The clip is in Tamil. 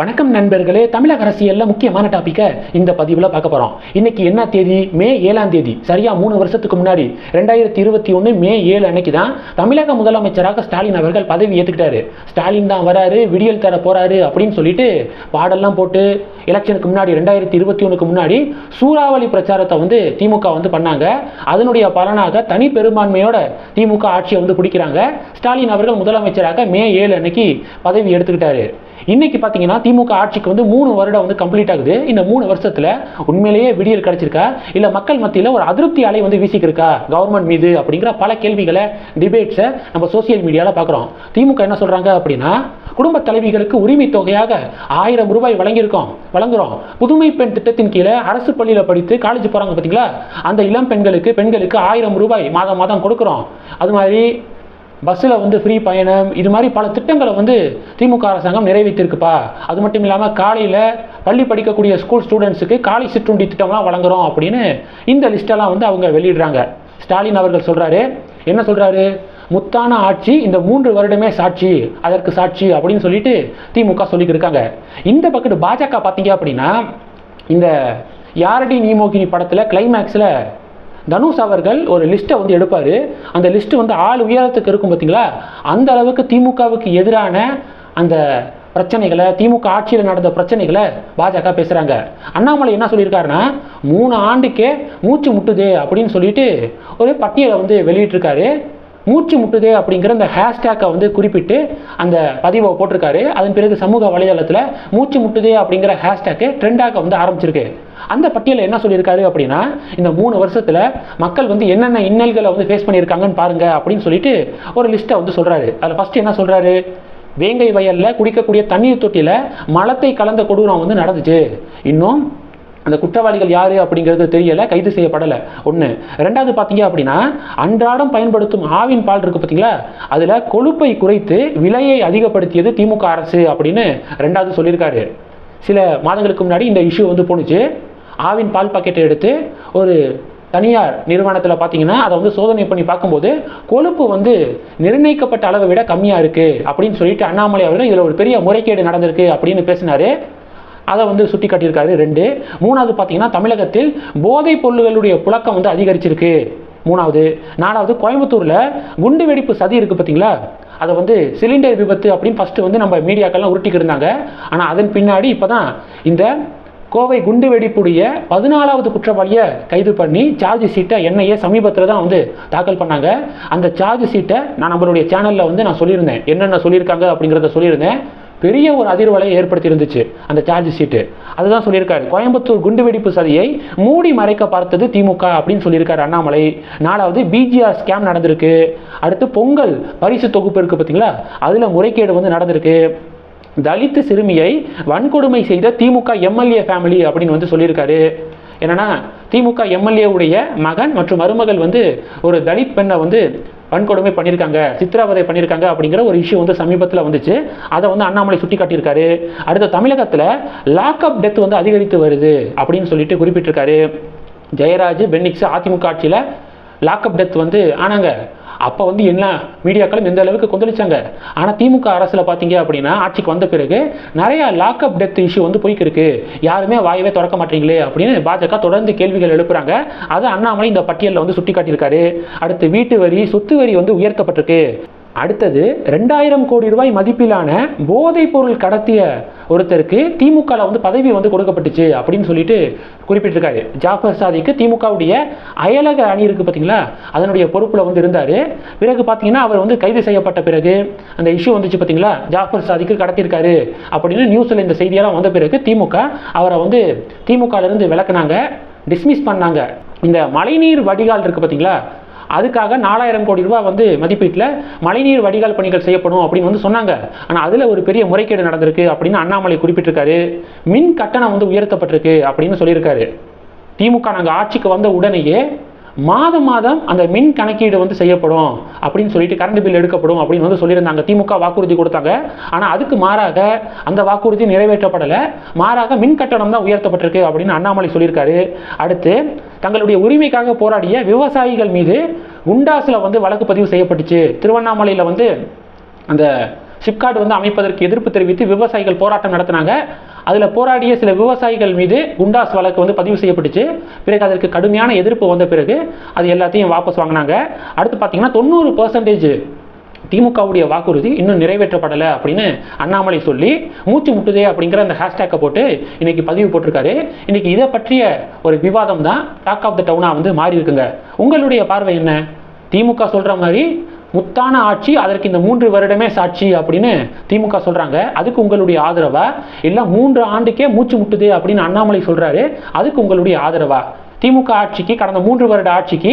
வணக்கம் நண்பர்களே தமிழக அரசியலில் முக்கியமான டாப்பிக்கை இந்த பதிவில் பார்க்க போகிறோம் இன்னைக்கு என்ன தேதி? மே ஏழாம் தேதி. சரியாக மூணு வருஷத்துக்கு முன்னாடி. ரெண்டாயிரத்தி இருபத்தி ஒன்று மே ஏழு அன்னைக்கு தான் தமிழக முதலமைச்சராக ஸ்டாலின் அவர்கள் பதவி ஏற்றுக்கிட்டாரு ஸ்டாலின் தான் வராரு விடியல் தர போகிறாரு அப்படின்னு சொல்லிட்டு பாடெல்லாம் போட்டு எலெக்ஷனுக்கு முன்னாடி ரெண்டாயிரத்தி இருபத்தி ஒன்றுக்கு முன்னாடி சூறாவளி பிரச்சாரத்தை வந்து திமுக வந்து பண்ணாங்க. அதனுடைய பலனாக தனி பெரும்பான்மையோட திமுக ஆட்சியை வந்து பிடிக்கிறாங்க. ஸ்டாலின் அவர்கள் முதலமைச்சராக மே ஏழு அன்னைக்கு பதவி எடுத்துக்கிட்டாரு. இன்னைக்கு பார்த்தீங்கன்னா திமுக ஆட்சிக்கு வந்து மூணு வருடம் வந்து கம்ப்ளீட் ஆகுது. இந்த மூணு வருஷத்தில் உண்மையிலேயே விடியல் கிடைச்சிருக்கா? இல்லை மக்கள் மத்தியில் ஒரு அதிருப்தி அலை வந்து வீசிக்கிருக்கா? கவர்மெண்ட் மீது அப்படிங்கிற பல கேள்விகளை டிபேட்ஸை நம்ம சோசியல் மீடியாவில் பார்க்குறோம் திமுக என்ன சொல்கிறாங்க அப்படின்னா குடும்ப தலைவிகளுக்கு உரிமை தொகையாக ஆயிரம் ரூபாய் வழங்கியிருக்கோம் வழங்குறோம். புதுமை பெண் திட்டத்தின் கீழே அரசு பள்ளியில் படித்து காலேஜ் போகிறாங்க பார்த்தீங்களா அந்த இளம் பெண்களுக்கு பெண்களுக்கு ஆயிரம் ரூபாய் மாதம் மாதம் கொடுக்குறோம். அது மாதிரி பஸ்ஸில் வந்து ஃப்ரீ பயணம் இது மாதிரி பல திட்டங்களை வந்து திமுக அரசாங்கம் நிறைவேற்றிருக்குப்பா. அது மட்டும் இல்லாமல் காலையில் பள்ளி படிக்கக்கூடிய ஸ்கூல் ஸ்டூடெண்ட்ஸுக்கு காலை சிற்றுண்டி திட்டம்லாம் வழங்குறோம் அப்படின்னு இந்த லிஸ்டெல்லாம் வந்து அவங்க வெளியிடுறாங்க. ஸ்டாலின் அவர்கள் சொல்கிறாரு என்ன சொல்கிறாரு முத்தான ஆட்சி இந்த மூன்று வருடமே சாட்சி அதற்கு சாட்சி அப்படின்னு சொல்லிட்டு திமுக சொல்லிட்டு இருக்காங்க. இந்த பக்கத்து பாஜக பார்த்தீங்க அப்படின்னா இந்த யாரடி நீமோகினி படத்தில் கிளைமேக்ஸில் தனுஷ் அவர்கள் ஒரு லிஸ்ட்டை வந்து எடுப்பார். அந்த லிஸ்ட்டு வந்து ஆள் உயரத்துக்கு இருக்கும் பார்த்தீங்களா அந்த அளவுக்கு திமுகவுக்கு எதிரான அந்த பிரச்சனைகளை திமுக ஆட்சியில் நடந்த பிரச்சனைகளை பாஜக பேசுகிறாங்க அண்ணாமலை என்ன சொல்லியிருக்காருன்னா மூணு ஆண்டுக்கே மூச்சு முட்டுது அப்படின்னு சொல்லிட்டு ஒரு பட்டியலை வந்து வெளியிட்டிருக்காரு. மூச்சு முட்டுது அப்படிங்கிற அந்த ஹேஷ்டேக்கை வந்து குறிப்பிட்டு அந்த பதிவை போட்டிருக்காரு. அதன் பிறகு சமூக வலைதளத்தில் மூச்சு முட்டுது அப்படிங்கிற ஹேஷ்டேக்கு ட்ரெண்டாக வந்து ஆரம்பிச்சிருக்கு. அந்த பட்டியலில் என்ன சொல்லியிருக்காரு அப்படின்னா இந்த மூணு வருஷத்தில் மக்கள் வந்து என்னென்ன இன்னல்களை வந்து ஃபேஸ் பண்ணியிருக்காங்கன்னு பாருங்க அப்படின்னு சொல்லிட்டு ஒரு லிஸ்ட்டை வந்து சொல்கிறாரு அதில் ஃபஸ்ட்டு என்ன சொல்கிறாரு வேங்கை வயலில் குடிக்கக்கூடிய தண்ணீர் தொட்டியில் மலத்தை கலந்த கொடூரம் வந்து நடந்துச்சு. இன்னும் அந்த குற்றவாளிகள் யார் அப்படிங்கிறது தெரியலை கைது செய்யப்படலை. ஒன்று ரெண்டாவது பார்த்தீங்க அப்படின்னா அன்றாடம் பயன்படுத்தும் ஆவின் பால் இருக்குது பார்த்தீங்களா அதில் கொழுப்பை குறைத்து விலையை அதிகப்படுத்தியது திமுக அரசு அப்படின்னு ரெண்டாவது சொல்லியிருக்காரு. சில மாதங்களுக்கு முன்னாடி இந்த இஷ்யூ வந்து போணுச்சு. ஆவின் பால் பாக்கெட்டை எடுத்து ஒரு தனியார் நிறுவனத்தில் பார்த்தீங்கன்னா அதை வந்து சோதனை பண்ணி பார்க்கும்போது கொழுப்பு வந்து நிர்ணயிக்கப்பட்ட அளவை விட கம்மியாக இருக்குது அப்படின்னு சொல்லிட்டு அண்ணாமலை அவர்கள் இதில் ஒரு பெரிய முறைகேடு நடந்திருக்கு அப்படின்னு பேசினாரு. அதை வந்து சுட்டி காட்டியிருக்காரு ரெண்டு. மூணாவது பார்த்தீங்கன்னா தமிழகத்தில் போதைப் பொருள்களுடைய புழக்கம் வந்து அதிகரிச்சிருக்கு. மூணாவது. நாலாவது கோயம்புத்தூரில் குண்டு வெடிப்பு சதி இருக்குது பார்த்தீங்களா? அதை வந்து சிலிண்டர் விபத்து அப்படின்னு ஃபஸ்ட்டு வந்து நம்ம மீடியாக்கெல்லாம் உருட்டிக்கிட்டு இருந்தாங்க. ஆனால் அதன் பின்னாடி இப்போ தான் இந்த கோவை குண்டு வெடிப்புடைய பதினாலாவது குற்றவாளியை கைது பண்ணி சார்ஜ் ஷீட்டை என்ஐஏ சமீபத்தில் தான் வந்து தாக்கல் பண்ணாங்க. அந்த சார்ஜ் ஷீட்டை நான் நம்மளுடைய சேனலில் வந்து நான் சொல்லியிருந்தேன். என்னென்ன சொல்லியிருக்காங்க அப்படிங்கிறத சொல்லியிருந்தேன். பெரிய ஒரு அதிர்வலையை ஏற்படுத்தியிருந்துச்சு அந்த சார்ஜ் ஷீட்டு அதுதான் சொல்லியிருக்காரு. கோயம்புத்தூர் குண்டுவெடிப்பு சதியை மூடி மறைக்க பார்த்தது திமுக அப்படின்னு சொல்லியிருக்காரு அண்ணாமலை. நாலாவது பிஜிஆர் ஸ்கேம் நடந்திருக்கு. அடுத்து பொங்கல் பரிசு தொகுப்பு இருக்குது பார்த்தீங்களா? அதில் முறைகேடு வந்து நடந்திருக்கு. தலித்து சிறுமியை வன்கொடுமை செய்த திமுக எம்எல்ஏ ஃபேமிலி அப்படின்னு வந்து சொல்லியிருக்காரு. என்னன்னா திமுக எம்எல்ஏ உடைய மகன் மற்றும் மருமகள் வந்து ஒரு தலித் பெண்ணை வந்து வன்கொடுமை பண்ணியிருக்காங்க சித்திராவதை பண்ணியிருக்காங்க அப்படிங்கிற ஒரு இஷ்யூ வந்து சமீபத்தில் வந்துச்சு. அதை வந்து அண்ணாமலை சுட்டி காட்டியிருக்காரு அடுத்த தமிழகத்தில் லாக்அப் டெத் வந்து அதிகரித்து வருது அப்படின்னு சொல்லிட்டு குறிப்பிட்டிருக்காரு. ஜெயராஜ் பென்னிக்ஸ் அதிமுக ஆட்சியில் லாக்அப் டெத் வந்து ஆனாங்க. அப்போ வந்து என்ன மீடியாக்களும் எந்த அளவுக்கு கொந்தளிச்சாங்க? ஆனால் திமுக அரசில் பார்த்தீங்க அப்படின்னா ஆட்சிக்கு வந்த பிறகு நிறையா லாக்அப் டெத் இஷ்யூ வந்து போய்க்கிருக்கு. யாருமே வாயவே திறக்க மாட்டீங்களே அப்படின்னு பாஜக தொடர்ந்து கேள்விகள் எழுப்புறாங்க. அது அண்ணாமலை இந்த பட்டியலில் வந்து சுட்டி காட்டியிருக்காரு அடுத்து வீட்டு வரி சொத்து வரி வந்து உயர்த்தப்பட்டிருக்கு. அடுத்தது ரெண்டாயிரம் கோடி ரூபாய் மதிப்பிலான போதைப் பொருள் கடத்திய ஒருத்தருக்கு திமுகவில் வந்து பதவி வந்து கொடுக்கப்பட்டுச்சு அப்படின்னு சொல்லிட்டு குறிப்பிட்டிருக்காரு. ஜாஃபர் சாதிக்கு திமுகவுடைய அயலக அணி இருக்குது பார்த்தீங்களா அதனுடைய பொறுப்பில் வந்து இருந்தார். பிறகு பார்த்தீங்கன்னா அவர் வந்து கைது செய்யப்பட்ட பிறகு அந்த இஷ்யூ வந்துச்சு பார்த்தீங்களா ஜாஃபர் சாதிக்கு கடத்தியிருக்காரு அப்படின்னு நியூஸில் இந்த செய்தியெல்லாம் வந்த பிறகு திமுக அவரை வந்து திமுகலேருந்து விளக்குனாங்க டிஸ்மிஸ் பண்ணாங்க. இந்த மழைநீர் வடிகால் இருக்குது பார்த்தீங்களா அதுக்காக நாலாயிரம் கோடி ரூபாய் வந்து மதிப்பீட்டில் மழைநீர் வடிகால் பணிகள் செய்யப்படும் அப்படின்னு வந்து சொன்னாங்க. ஆனால் அதில் ஒரு பெரிய முறைகேடு நடந்திருக்கு அப்படின்னு அண்ணாமலை குறிப்பிட்டிருக்காரு. மின் கட்டணம் வந்து உயர்த்தப்பட்டிருக்கு அப்படின்னு சொல்லியிருக்காரு. திமுக நாங்கள் ஆட்சிக்கு வந்த உடனேயே மாதம் மாதம் அந்த மின் கணக்கீடு வந்து செய்யப்படும் அப்படின்னு சொல்லிட்டு கரண்ட் பில் எடுக்கப்படும் அப்படின்னு வந்து சொல்லியிருந்தாங்க. திமுக வாக்குறுதி கொடுத்தாங்க. ஆனால் அதுக்கு மாறாக அந்த வாக்குறுதி நிறைவேற்றப்படலை. மாறாக மின் கட்டணம் தான் உயர்த்தப்பட்டிருக்கு அப்படின்னு அண்ணாமலை சொல்லியிருக்காரு. அடுத்து தங்களுடைய உரிமைக்காக போராடிய விவசாயிகள் மீது உண்டாசில் வந்து வழக்கு பதிவு செய்யப்பட்டுச்சு. திருவண்ணாமலையில் வந்து அந்த சிப்காட் வந்து அமைப்பதற்கு எதிர்ப்பு தெரிவித்து விவசாயிகள் போராட்டம் நடத்தினாங்க. அதில் போராடிய சில விவசாயிகள் மீது குண்டாஸ் வழக்கு வந்து பதிவு செய்யப்பட்டுச்சு. பிறகு அதற்கு கடுமையான எதிர்ப்பு வந்த பிறகு அது எல்லாத்தையும் வாபஸ் வாங்கினாங்க. அடுத்து பார்த்தீங்கன்னா தொண்ணூறு பர்சன்டேஜ் திமுகவுடைய வாக்குறுதி இன்னும் நிறைவேற்றப்படலை அப்படின்னு அண்ணாமலை சொல்லி மூச்சு முட்டுதே அப்படிங்கிற அந்த ஹேஷ்டேக்கை போட்டு இன்னைக்கு பதிவு போட்டிருக்காரு. இன்னைக்கு இதை பற்றிய ஒரு விவாதம் தான் டாக் ஆஃப் த டவுனாக வந்து மாறி இருக்குங்க உங்களுடைய பார்வை என்ன? திமுக சொல்கிற மாதிரி முத்தான ஆட்சி அதற்கு இந்த மூன்று வருடமே சாட்சி அப்படின்னு திமுக சொல்கிறாங்க அதுக்கு உங்களுடைய ஆதரவா? இல்லை மூன்று ஆண்டுக்கே மூச்சு முட்டுது அப்படின்னு அண்ணாமலை சொல்கிறாரு அதுக்கு உங்களுடைய ஆதரவா? திமுக ஆட்சிக்கு கடந்த மூன்று வருட ஆட்சிக்கு